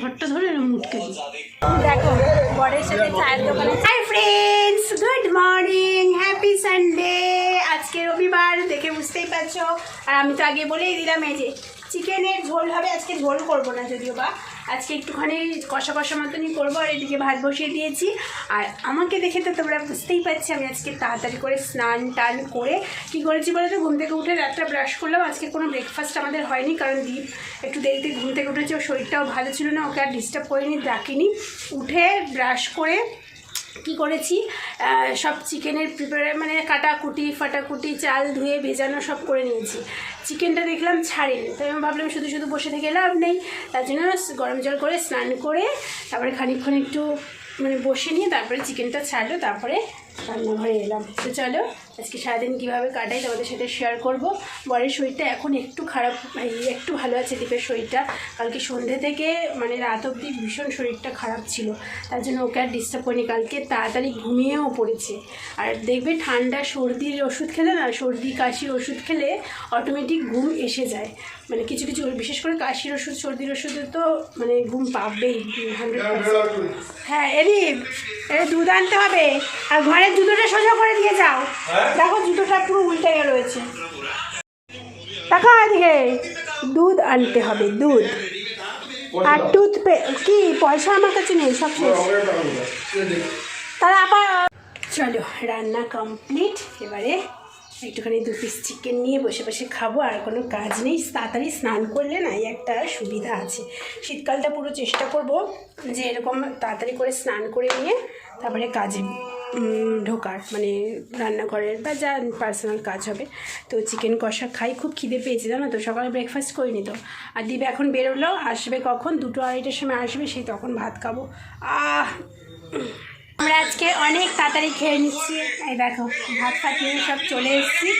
ঘরটা ধরে মুটকে দিই দেখো বরের সাথে চায়ের দোকানে hi friends good morning happy Sunday আজকে রবিবার দেখে বুঝতেই পারছ। আর আমি তো আগে বলেই দিলাম এই যে চিকেনের ঝোল হবে, আজকে ঝোল করব না যদিও বা। আজকে একটুখানি কষা কষা মতনই করব, আর এদিকে ভাত বসিয়ে দিয়েছি। আর আমাকে দেখে তো তোমরা বুঝতেই পারছি, আমি আজকে তাড়াতাড়ি করে স্নান টান করে কি করেছি বলো তো ঘুম থেকে উঠে রাতটা ব্রাশ করলাম, আজকে কোনো ব্রেকফাস্ট আমাদের হয়নি, কারণ দীপ একটু দেরিতে ঘুম থেকে উঠেছে, ওর শরীরটাও ভালো ছিল না, ওকে আর ডিস্টার্ব করিনি, ডাকিনি। উঠে ব্রাশ করে কি করেছি সব চিকেনের প্রিপারে মানে কাটাকুটি, ফাটাকুটি, চাল ধুয়ে, ভেজানো সব করে নিয়েছি। চিকেনটা দেখলাম ছাড়েনি। তাই আমি ভাবলাম শুধু শুধু বসে থেকে লাভ নেই। তার জন্য গরম জল করে স্নান করে তারপরে খানিকক্ষণ একটু মানে বসে নিয়ে তারপরে চিকেনটা ছাড়লো। তারপরে রান্নাঘরে এলাম। তো চলো, আজকে সারাদিন কীভাবে কাটাই তোমাদের সাথে শেয়ার করব। বরের শরীরটা এখন একটু খারাপ এই একটু ভালো আছে দীপের শরীরটা। কালকে সন্ধ্যে থেকে মানে রাত অবধি ভীষণ শরীরটা খারাপ ছিল। তার জন্য ওকে আর ডিস্টার্ব করিনি। কালকে তাড়াতাড়ি ঘুমিয়েও পড়েছে। আর দেখবে ঠান্ডা, সর্দির ওষুধ খেলে না, সর্দি, কাশির ওষুধ খেলে অটোমেটিক ঘুম এসে যায়। মানে কিছু কিছু, বিশেষ করে কাশির ওষুধ, সর্দির ওষুধে তো মানে ঘুম পাবেই হ্যাঁ এরি দুধ আনতে হবে, আর ঘরের জুতোটা সোজা করে দিয়ে যাও। দেখো জুতোটা পুরো উল্টে রয়েছে দেখো এদিকে দুধ আনতে হবে দুধ। আর টুথপে কি পয়সা আমার কাছে নেই সব শেষ। তাহলে আবার চলো রান্না কমপ্লিট এবারে একটুখানি দু পিস চিকেন নিয়ে বসে বসে খাব আর কোনো কাজ নেই। তাড়াতাড়ি স্নান করলে না এই একটা সুবিধা আছে। শীতকালটা পুরো চেষ্টা করব যে এরকম তাড়াতাড়ি করে স্নান করে নিয়ে তারপরে কাজে ঢোকার মানে রান্নাঘরের বা যা পার্সোনাল কাজ হবে। তো চিকেন কষা খাই, খুব খিদে পেয়েছে, জানো তো? সকালে ব্রেকফাস্ট করিনি তো। আর দিবে এখন বেরোলো, আসবে কখন? দুটো আড়াইটার সময় আসবে সেই তখন ভাত খাব। আহ! আমরা আজকে অনেক তাড়াতাড়ি খেয়ে নিচ্ছি। এই দেখো, ভাত ফাত নিয়ে সব চলে এসেছি।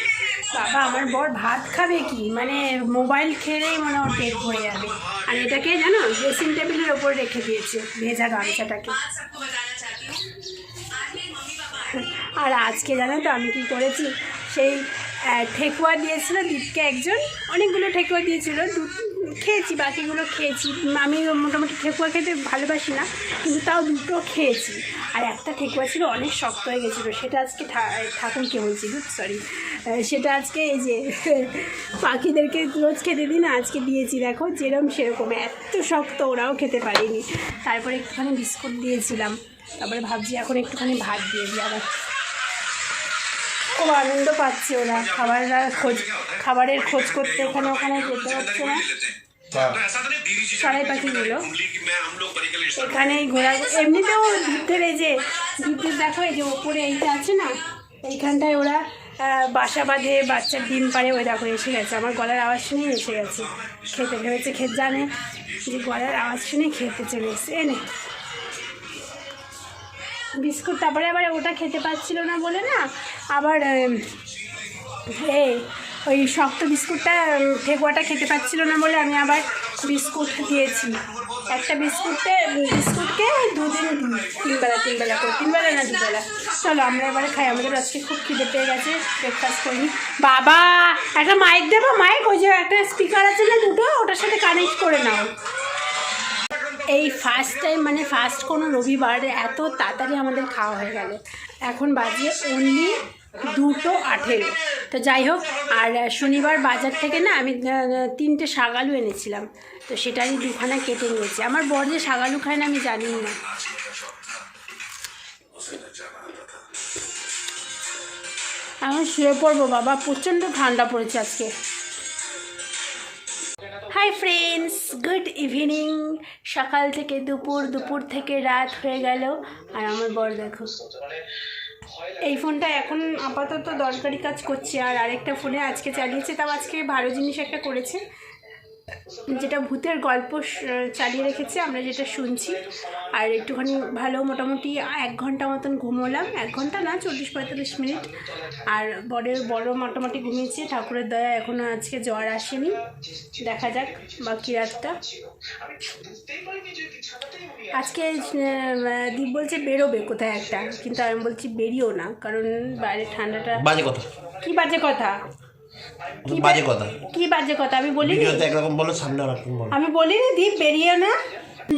বাবা, আমার বর ভাত খাবে কি? মানে মোবাইল খেলেই মনে ওর পেট ভরে যাবে। আর এটাকে জানো ড্রেসিং টেবিলের ওপর রেখে দিয়েছে, ভেজা গামছাটাকে। আর আজকে জানো তো আমি কি করেছি? সেই ঠেকুয়া দিয়েছিল দীপকে একজন। অনেকগুলো ঠেকুয়া দিয়েছিল। দু, খেয়েছি, বাকিগুলো খেয়েছি। আমি মোটামুটি ঠেকুয়া খেতে ভালোবাসি না, কিন্তু তাও দুটো খেয়েছি। আর একটা ঠেকুয়া ছিল, অনেক শক্ত হয়ে গেছিল। সেটা আজকে ঠাকুরকে বলছি সরি সেটা আজকে এই যে, পাখিদেরকে রোজ খেতে দিই না, আজকে দিয়েছি। দেখো, যেরম সেরকম। এত শক্ত ওরাও খেতে পারিনি। তারপরে একটুখানি বিস্কুট দিয়েছিলাম। তারপরে ভাবছি এখন একটুখানি ভাত দিয়ে দিই আবার। খুব আনন্দ পাচ্ছে ওরা। খাবার খোঁজ, খাবারের খোঁজ করতে এখানে ওখানে যেতে হচ্ছে না। সরাই পাখিগুলো এখানেই ঘোরা এমনিতেও এই যে দ্বীপের দেখো এই যে ওপরে এইটা আছে না? এইখানটায় ওরা বাসা বাঁধে বাচ্চার ডিম পারে ওই দেখো এসে গেছে। আমার গলার আওয়াজ শুনেই এসে গেছে। খেতে ভেবেছে খেতে জানে যে গলার আওয়াজ শুনে খেতে চলে এসছে এনে। বিস্কুট, তারপরে আবার ওটা খেতে পাচ্ছিল না বলে না, আবার এ, ওই শক্ত বিস্কুটটা ঠেকুয়াটা খেতে পাচ্ছিল না বলে আমি আবার বিস্কুট দিয়েছি। একটা বিস্কুটে, বিস্কুটকে দুদিন, তিনবেলা তিনবেলা করে, তিনবেলা না দুবেলা। চলো, আমরা এবারে খাই। আমাদের আজকে খুব খিদে পেয়ে গেছে ব্রেকফাস্ট করি বাবা, একটা মাইক দেবো? মাইক ওই যে একটা স্পিকার আছে না দুটো, ওটার সাথে কানেক্ট করে নাও। এই ফার্স্ট টাইম মানে ফার্স্ট কোনো রবিবার এত তাড়াতাড়ি আমাদের খাওয়া হয়ে গেল। এখন বাজে অনলি দুটো আঠেরো। তো যাই হোক, আর শনিবার বাজার থেকে না আমি তিনটে শাগালু এনেছিলাম। তো সেটারই দুখানা কেটে নিয়েছি। আমার বর যে শাগালু খায় না, আমি জানি না। এখন শুয়ে পড়ব বাবা, প্রচণ্ড ঠান্ডা পড়েছে আজকে। হাই ফ্রেন্ডস গুড ইভিনিং সকাল থেকে দুপুর দুপুর থেকে রাত হয়ে গেল। আর আমার বর দেখো। এই ফোনটা এখন আপাতত দরকারি কাজ করছে, আর আরেকটা ফোনে আজকে চালিয়েছে, তাও আজকে ভালো জিনিস একটা করেছে। যেটা ভূতের গল্প চালিয়ে রেখেছে আমরা যেটা শুনছি। আর একটুখানি ভালো মোটামুটি এক ঘণ্টা মতন ঘুমোলাম। এক ঘণ্টা না চল্লিশ পঁয়তাল্লিশ মিনিট। আর বড়ের বড় মোটামুটি ঘুমিয়েছে। ঠাকুরের দয়া এখনও আজকে জ্বর আসেনি। দেখা যাক বাকি রাতটা। আজকে দীপ বলছে বেরোবে কোথায় একটা। কিন্তু আমি বলছি বেরিও না কারণ বাইরে ঠান্ডাটা বাজে কথা। কি বাজে কথা? বাজে কথা। কি বাজে কথা? আমি ভিডিওতে একরকম বলো সামনে অনেকরকম বলো। আমি বলিনি দীপ বেরিয়ে না।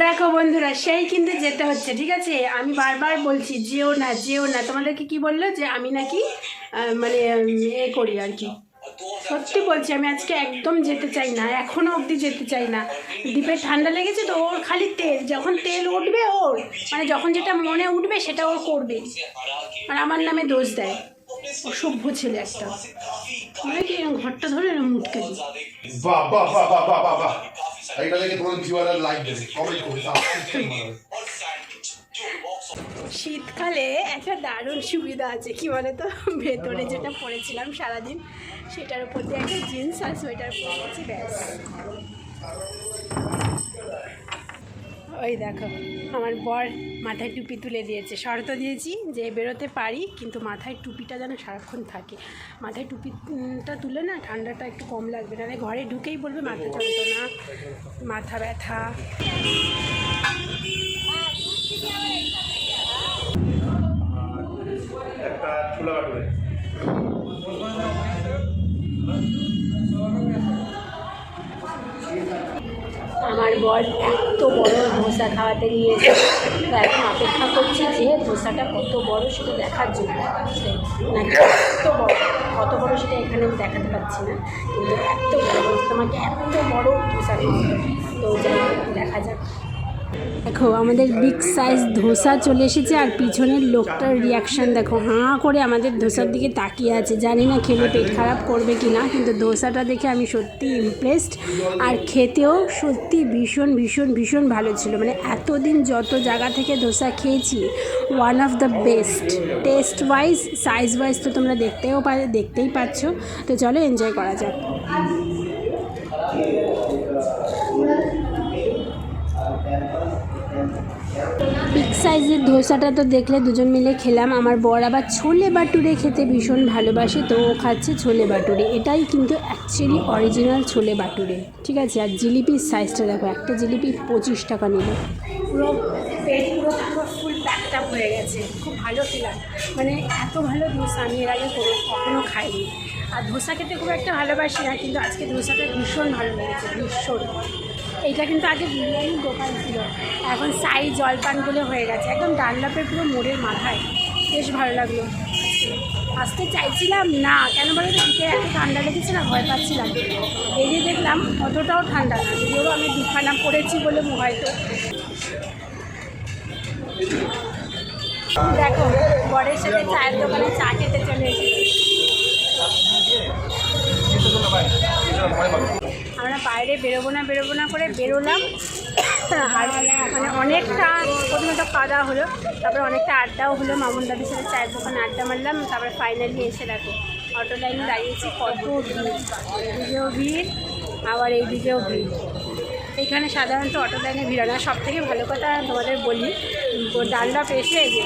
দেখো বন্ধুরা সেই কিন্তু যেতে হচ্ছে ঠিক আছে? আমি বারবার বলছি যেও না যেও না। তোমাদেরকে কি বলল? যে আমি নাকি মানে এ করি আর কি। সত্যি বলছি আমি আজকে একদম যেতে চাই না। এখনও অবধি যেতে চাই না। দ্বীপের ঠান্ডা লেগেছে তো ওর খালি তেল। যখন তেল উঠবে ওর মানে যখন যেটা মনে উঠবে সেটা ওর করবে। আর আমার নামে দোষ দেয়। অসভ্য ছেলে একটা। মানে কি ঘরটা ধরে এরম মুটকে দিই বাহ বাহ বাহ বাহ বাহ বাহ বাহ। এইটা দেখে তোমার ভিউয়াররা লাইক দেবে? কমেন্ট করবে? শীতকালে একটা দারুণ সুবিধা আছে কি বলে তো ভেতরে যেটা পরেছিলাম সারাদিন সেটার উপর দিয়ে একটা জিন্স আর সোয়েটার পরেছি ব্যাস। ওই দেখো, আমার বর মাথায় টুপি তুলে দিয়েছে। শর্ত দিয়েছি যে বেরোতে পারি, কিন্তু মাথায় টুপিটা যেন সারাক্ষণ থাকে। মাথায় টুপিটা তুলে না, ঠান্ডাটা একটু কম লাগবে। নাহলে ঘরে ঢুকেই বলবে, মাথা যন্ত্রণা মাথা ব্যথা। বর এত বড় ধোসা খাওয়াতে নিয়েছে তো এখন অপেক্ষা করছি যে ধোসাটা কত বড় সেটা দেখার জন্য। নাকি এত বড়। কত বড় সেটা এখানে আমি দেখাতে পারছি না। কিন্তু এত বড়, তোমাকে এত বড় ধোসা খাওয়াতে তো যাই দেখা যাক। দেখো, আমাদের বিগ সাইজ ধোসা চলে এসেছে আর পিছনের লোকটার রিয়াকশান দেখো, হাঁ করে আমাদের ধোসার দিকে তাকিয়ে আছে। জানি না খেলে পেট খারাপ করবে কি না কিন্তু ধোসাটা দেখে আমি সত্যি ইমপ্রেসড আর খেতেও সত্যি ভীষণ ভীষণ ভীষণ ভালো ছিল। মানে এতদিন যত জায়গা থেকে ধোসা খেয়েছি one of the best taste wise size wise তো তোমরা দেখতেও দেখতেই পাচ্ছ। তো চলো এনজয় করা যাক। বিগ সাইজের ধোসাটা তো দেখলে দুজন মিলে খেলাম। আমার বর আবার ছোলে বাটুরে খেতে ভীষণ ভালোবাসে, তো ও খাচ্ছে ছোলে বাটুরে। এটাই কিন্তু অ্যাকচুয়ালি অরিজিনাল ছোলে বাটুরে। ঠিক আছে, আর জিলিপির সাইজটা দেখো, একটা জিলিপি পঁচিশ টাকা নিল। পুরো পেট পুরো পুরো ফুল প্যাকড আপ হয়ে গেছে। খুব ভালো খেলাম মানে এত ভালো ধোসা, আমি এর আগে কখনো খাইনি। আর ধোসা খেতে খুব একটা ভালোবাসি না, কিন্তু আজকে ধোসাটা ভীষণ ভালো লেগেছে, ভীষণ। এইটা কিন্তু আগে বিরিয়ানির দোকান ছিল। এখন সাই জলপান বলে হয়ে গেছে। একদম ডানলাপের পুরো মোড়ের মাথায়। বেশ ভালো লাগল। আসতে চাইছিলাম? না। কেন বলো শীতে এত ঠান্ডা লেগেছে না, ভয় পাচ্ছিলাম। বেরিয়ে দেখলাম, অতটাও ঠান্ডা না। যদিও আমি দুখানা পড়েছি বলে হয়তো দেখো, বরের সাথে চায়ের দোকানে চা খেতে চলে এসেছি। আমরা বাইরে বেরোবো না বেরোবো না করে বেরোলাম। আর মানে অনেকটা প্রথমে তো খাওয়া দাওয়া হলো, তারপরে অনেকটা আড্ডাও হলো, মামুন দাদির সাথে চায়ের দোকানে আড্ডা মারলাম, তারপরে ফাইনালি এসে দেখো অটো লাইনে দাঁড়িয়েছি, কত ভিড়। ভিড়, আবার এই এইদিকেও ভিড়। এখানে সাধারণত অটো লাইনে ভিড় হয় না। সব থেকে ভালো কথা তোমাদের বলি পেয়েছে এই যে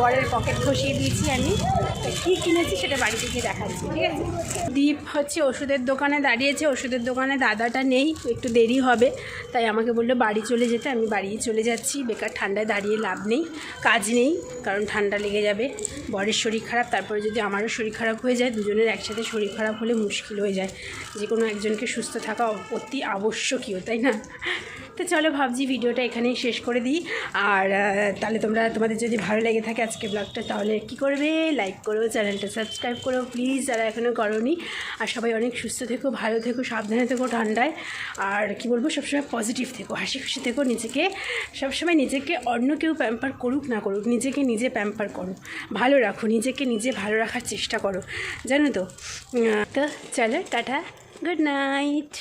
বরের পকেট খসিয়ে দিয়েছি আমি। কী কিনেছি সেটা বাড়িতে গিয়ে দেখাচ্ছি, ঠিক আছে? দীপ হচ্ছে ওষুধের দোকানে দাঁড়িয়েছে, ওষুধের দোকানে দাদাটা নেই, একটু দেরি হবে। তাই আমাকে বলল, বাড়ি চলে যেতে, আমি বাড়ি চলে যাচ্ছি, বেকার ঠান্ডায় দাঁড়িয়ে লাভ নেই, কাজ নেই, কারণ ঠান্ডা লেগে যাবে, বরের শরীর খারাপ, তারপরে যদি আমারও শরীর খারাপ হয়ে যায়, দুজনের একসাথে শরীর খারাপ হলে মুশকিল হয়ে যায়। যে কোনো একজনকে সুস্থ থাকা অতি আবশ্যকীয়, তাই না? তো চলো ভাবছি ভিডিওটা এখানেই শেষ করে দিই। আর তাহলে তোমরা, তোমাদের যদি ভালো লেগে থাকে আজকে ব্লগটা, তাহলে কি করবে? লাইক করো, চ্যানেলটা সাবস্ক্রাইব করো। প্লিজ যারা এখনও করোনি, আর সবাই অনেক সুস্থ থেকো, ভালো থেকো, সাবধানে থেকো ঠান্ডায়। আর কি বলব, সবসময় পজিটিভ থেকো, হাসি খুশি থেকো, নিজেকে, সবসময় নিজেকে অন্য কেউ প্যাম্পার করুক না করুক, নিজেকে নিজে প্যাম্পার করো। ভালো রাখো, নিজেকে নিজে ভালো রাখার চেষ্টা করো। জানো তো? তো চলো, টাটা গুড নাইট